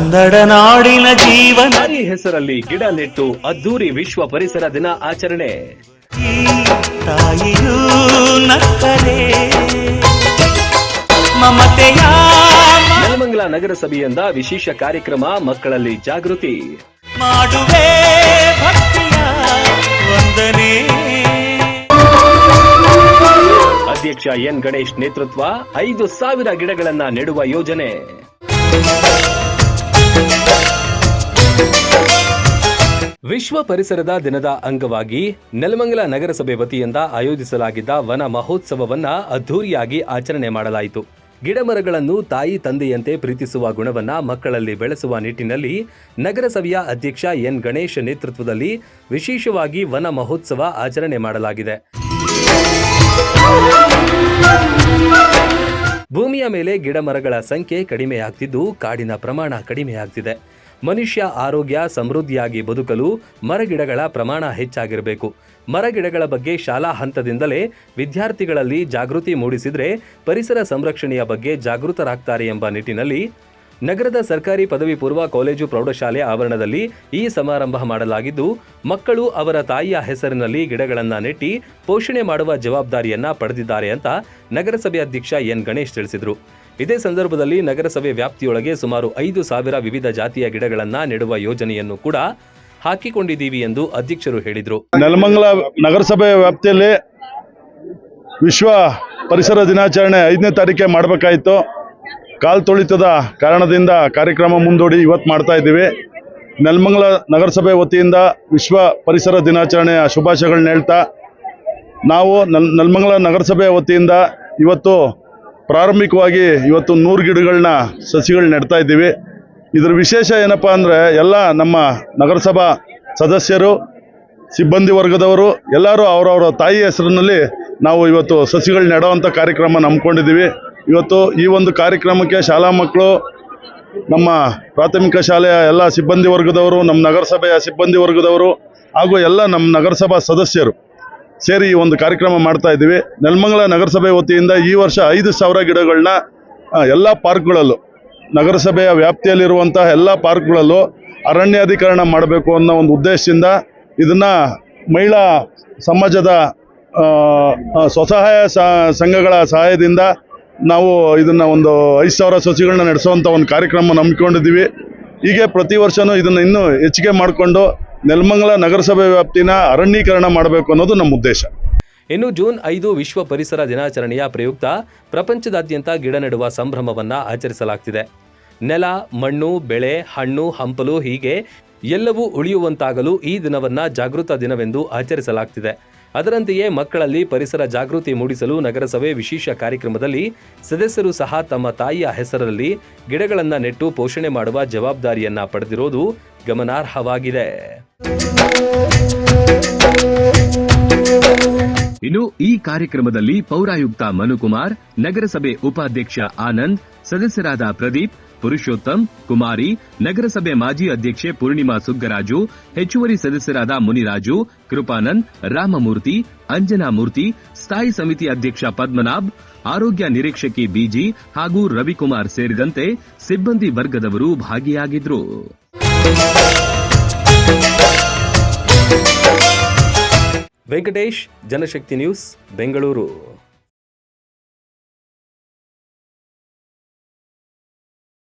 ಕನ್ನಡ ನಾಡಿನ ಜೀವನ. ಈ ಹೆಸರಲ್ಲಿ ಗಿಡ ನೆಟ್ಟು ಅದ್ದೂರಿ ವಿಶ್ವ ಪರಿಸರ ದಿನ ಆಚರಣೆ. ತಾಯಿಯೂ ನಕ್ಕರೆ. ಮಮತೆಯ ಮ- ನೆಲಮಂಗಲ ನಗರಸಭೆಯಿಂದ ವಿಶೇಷ ಕಾರ್ಯಕ್ರಮ ಮಕ್ಕಳಲ್ಲಿ ಜಾಗೃತಿ. ಮಾಡುವೆ ಭಕ್ತಿಯ ವಂದನೆ. ಅಧ್ಯಕ್ಷ ಎನ್ ಗಣೇಶ್ ನೇತೃತ್ವ ಐದು ಸಾವಿರ ಗಿಡಗಳನ್ನ ನೆಡುವ ಯೋಜನೆ. ವಿಶ್ವ ಪರಿಸರದ ದಿನದ ಅಂಗವಾಗಿ ನೆಲಮಂಗಲ ನಗರಸಭೆ ವತಿಯಿಂದ ಆಯೋಜಿಸಲಾಗಿದ್ದ ವನ ಮಹೋತ್ಸವವನ್ನ ಅದ್ಧೂರಿಯಾಗಿ ಆಚರಣೆ ಮಾಡಲಾಯಿತು. ಗಿಡಮರಗಳನ್ನು ತಾಯಿ ತಂದೆಯಂತೆ ಪ್ರೀತಿಸುವ ಗುಣವನ್ನ ಮಕ್ಕಳಲ್ಲಿ ಬೆಳೆಸುವ ನಿಟ್ಟಿನಲ್ಲಿ ನಗರಸಭೆಯ ಅಧ್ಯಕ್ಷ ಎನ್ ಗಣೇಶ್ ನೇತೃತ್ವದಲ್ಲಿ ವಿಶೇಷವಾಗಿ ವನ ಮಹೋತ್ಸವ ಆಚರಣೆ ಮಾಡಲಾಗಿದೆ. ಭೂಮಿಯ ಮೇಲೆ ಗಿಡಮರಗಳ ಸಂಖ್ಯೆ ಕಡಿಮೆಯಾಗ್ತಿದ್ದು, ಕಾಡಿನ ಪ್ರಮಾಣ ಕಡಿಮೆಯಾಗ್ತಿದೆ. ಮನುಷ್ಯ ಆರೋಗ್ಯ, ಸಮೃದ್ಧಿಯಾಗಿ ಬದುಕಲು ಮರಗಿಡಗಳ ಪ್ರಮಾಣ ಹೆಚ್ಚಾಗಿರಬೇಕು. ಮರಗಿಡಗಳ ಬಗ್ಗೆ ಶಾಲಾ ಹಂತದಿಂದಲೇ ವಿದ್ಯಾರ್ಥಿಗಳಲ್ಲಿ ಜಾಗೃತಿ ಮೂಡಿಸಿದರೆ ಪರಿಸರ ಸಂರಕ್ಷಣೆಯ ಬಗ್ಗೆ ಜಾಗೃತರಾಗ್ತಾರೆ ಎಂಬ ನಿಟ್ಟಿನಲ್ಲಿ ನಗರದ ಸರ್ಕಾರಿ ಪದವಿ ಪೂರ್ವ ಕಾಲೇಜು ಪ್ರೌಢಶಾಲೆ ಆವರಣದಲ್ಲಿ ಈ ಸಮಾರಂಭ ಮಾಡಲಾಗಿದ್ದು, ಮಕ್ಕಳು ಅವರ ತಾಯಿಯ ಹೆಸರಿನಲ್ಲಿ ಗಿಡಗಳನ್ನು ನೆಟ್ಟಿ ಪೋಷಣೆ ಮಾಡುವ ಜವಾಬ್ದಾರಿಯನ್ನ ಪಡೆದಿದ್ದಾರೆ ಅಂತ ನಗರಸಭೆ ಅಧ್ಯಕ್ಷ ಎನ್ ಗಣೇಶ್ ತಿಳಿಸಿದರು. ಇದೇ ಸಂದರ್ಭದಲ್ಲಿ ನಗರಸಭೆ ವ್ಯಾಪ್ತಿಯೊಳಗೆ ಸುಮಾರು ಐದು ಸಾವಿರ ವಿವಿಧ ಜಾತಿಯ ಗಿಡಗಳನ್ನು ನೆಡುವ ಯೋಜನೆಯನ್ನು ಕೂಡ ಹಾಕಿಕೊಂಡಿದ್ದೀವಿ ಎಂದು ಅಧ್ಯಕ್ಷರು ಹೇಳಿದರು. ನೆಲಮಂಗಲ ನಗರಸಭೆ ವ್ಯಾಪ್ತಿಯಲ್ಲಿ ವಿಶ್ವ ಪರಿಸರ ದಿನಾಚರಣೆ ಐದನೇ ತಾರೀಕೆ ಮಾಡಬೇಕಾಯಿತು. ಕಾಲ್ ತುಳಿತದ ಕಾರಣದಿಂದ ಕಾರ್ಯಕ್ರಮ ಮುಂದೂಡಿ ಇವತ್ತು ಮಾಡ್ತಾ ಇದ್ದೀವಿ. ನೆಲಮಂಗಲ ನಗರಸಭೆ ವತಿಯಿಂದ ವಿಶ್ವ ಪರಿಸರ ದಿನಾಚರಣೆಯ ಶುಭಾಶಯಗಳನ್ನ ಹೇಳ್ತಾ, ನಾವು ನಲ್, ನೆಲಮಂಗಲ ನಗರಸಭೆ ವತಿಯಿಂದ ಇವತ್ತು ಪ್ರಾರಂಭಿಕವಾಗಿ ಇವತ್ತು ನೂರು ಗಿಡಗಳನ್ನ ಸಸಿಗಳು ನೆಡ್ತಾ ಇದ್ದೀವಿ. ಇದರ ವಿಶೇಷ ಏನಪ್ಪ ಅಂದರೆ ಎಲ್ಲ ನಮ್ಮ ನಗರಸಭಾ ಸದಸ್ಯರು, ಸಿಬ್ಬಂದಿ ವರ್ಗದವರು, ಎಲ್ಲರೂ ಅವರವರ ತಾಯಿ ಹೆಸರಿನಲ್ಲಿ ನಾವು ಇವತ್ತು ಸಸಿಗಳು ನೆಡೋವಂಥ ಕಾರ್ಯಕ್ರಮ ನಂಬ್ಕೊಂಡಿದ್ದೀವಿ. ಇವತ್ತು ಈ ಒಂದು ಕಾರ್ಯಕ್ರಮಕ್ಕೆ ಶಾಲಾ ಮಕ್ಕಳು, ನಮ್ಮ ಪ್ರಾಥಮಿಕ ಶಾಲೆಯ ಎಲ್ಲ ಸಿಬ್ಬಂದಿ ವರ್ಗದವರು, ನಮ್ಮ ನಗರಸಭೆಯ ಸಿಬ್ಬಂದಿ ವರ್ಗದವರು ಹಾಗೂ ಎಲ್ಲ ನಮ್ಮ ನಗರಸಭಾ ಸದಸ್ಯರು ಸೇರಿ ಈ ಒಂದು ಕಾರ್ಯಕ್ರಮ ಮಾಡ್ತಾ ಇದ್ದೀವಿ. ನೆಲಮಂಗಲ ನಗರಸಭೆ ವತಿಯಿಂದ ಈ ವರ್ಷ ಐದು ಸಾವಿರ ಗಿಡಗಳನ್ನ ಎಲ್ಲ ಪಾರ್ಕ್ಗಳಲ್ಲೂ, ನಗರಸಭೆಯ ವ್ಯಾಪ್ತಿಯಲ್ಲಿರುವಂತಹ ಎಲ್ಲ ಪಾರ್ಕ್ಗಳಲ್ಲೂ ಅರಣ್ಯಾಧಿಕರಣ ಮಾಡಬೇಕು ಅನ್ನೋ ಒಂದು ಉದ್ದೇಶದಿಂದ ಇದನ್ನು ಮಹಿಳಾ ಸಮಾಜದ ಸ್ವಸಹಾಯ ಸಂಘಗಳ ಸಹಾಯದಿಂದ ನಾವು ಇದನ್ನು ಒಂದು ಐದು ಸಾವಿರ ಸಸಿಗಳನ್ನ ನಡೆಸುವಂಥ ಒಂದು ಕಾರ್ಯಕ್ರಮ ನಂಬಿಕೊಂಡಿದ್ದೀವಿ. ಹೀಗೆ ಪ್ರತಿ ವರ್ಷವೂ ಇದನ್ನು ಇನ್ನೂ ಹೆಚ್ಚಿಗೆ ಮಾಡಿಕೊಂಡು ನೆಲಮಂಗಲ ನಗರಸಭೆ ವ್ಯಾಪ್ತಿನ ಅರಣ್ಯೀಕರಣ ಮಾಡಬೇಕು ಅನ್ನೋದು ನಮ್ಮ ಉದ್ದೇಶ. ಇನ್ನು ಜೂನ್ ಐದು ವಿಶ್ವ ಪರಿಸರ ದಿನಾಚರಣೆಯ ಪ್ರಯುಕ್ತ ಪ್ರಪಂಚದಾದ್ಯಂತ ಗಿಡ ನೆಡುವ ಸಂಭ್ರಮವನ್ನು ಆಚರಿಸಲಾಗ್ತಿದೆ. ನೆಲ, ಮಣ್ಣು, ಬೆಳೆ, ಹಣ್ಣು, ಹಂಪಲು ಹೀಗೆ ಎಲ್ಲವೂ ಉಳಿಯುವಂತಾಗಲು ಈ ದಿನವನ್ನು ಜಾಗೃತ ದಿನವೆಂದು ಆಚರಿಸಲಾಗ್ತಿದೆ. ಅದರಂತೆಯೇ ಮಕ್ಕಳಲ್ಲಿ ಪರಿಸರ ಜಾಗೃತಿ ಮೂಡಿಸಲು ನಗರಸಭೆ ವಿಶೇಷ ಕಾರ್ಯಕ್ರಮದಲ್ಲಿ ಸದಸ್ಯರು ಸಹ ತಮ್ಮ ತಾಯಿಯ ಹೆಸರಲ್ಲಿ ಗಿಡಗಳನ್ನು ನೆಟ್ಟು ಪೋಷಣೆ ಮಾಡುವ ಜವಾಬ್ದಾರಿಯನ್ನ ಪಡೆದಿರೋದು ಗಮನಾರ್ಹವಾಗಿದೆ. ಇನ್ನು ಈ ಕಾರ್ಯಕ್ರಮದಲ್ಲಿ ಪೌರಾಯುಕ್ತ ಮನುಕುಮಾರ್, ನಗರಸಭೆ ಉಪಾಧ್ಯಕ್ಷ ಆನಂದ್, ಸದಸ್ಯರಾದ ಪ್ರದೀಪ್ ಪುರುಷೋತ್ತಮ್, ಕುಮಾರಿ, ನಗರಸಭೆ ಮಾಜಿ ಅಧ್ಯಕ್ಷೆ ಪೂರ್ಣಿಮಾ ಸುಗ್ಗರಾಜು, ಹೆಚ್ಚುವರಿ ಸದಸ್ಯರಾದ ಮುನಿರಾಜು, ಕೃಪಾನಂದ್, ರಾಮಮೂರ್ತಿ ಅಂಜನಾಮೂರ್ತಿ ಸ್ಥಾಯಿ ಸಮಿತಿ ಅಧ್ಯಕ್ಷ ಪದ್ಮನಾಭ್, ಆರೋಗ್ಯ ನಿರೀಕ್ಷಕಿ ಬಿಜಿ ಹಾಗೂ ರವಿಕುಮಾರ್ ಸೇರಿದಂತೆ ಸಿಬ್ಬಂದಿ ವರ್ಗದವರು ಭಾಗಿಯಾಗಿದ್ರು. ವೆಂಕಟೇಶ್, ಜನಶಕ್ತಿ ನ್ಯೂಸ್, ಬೆಂಗಳೂರು.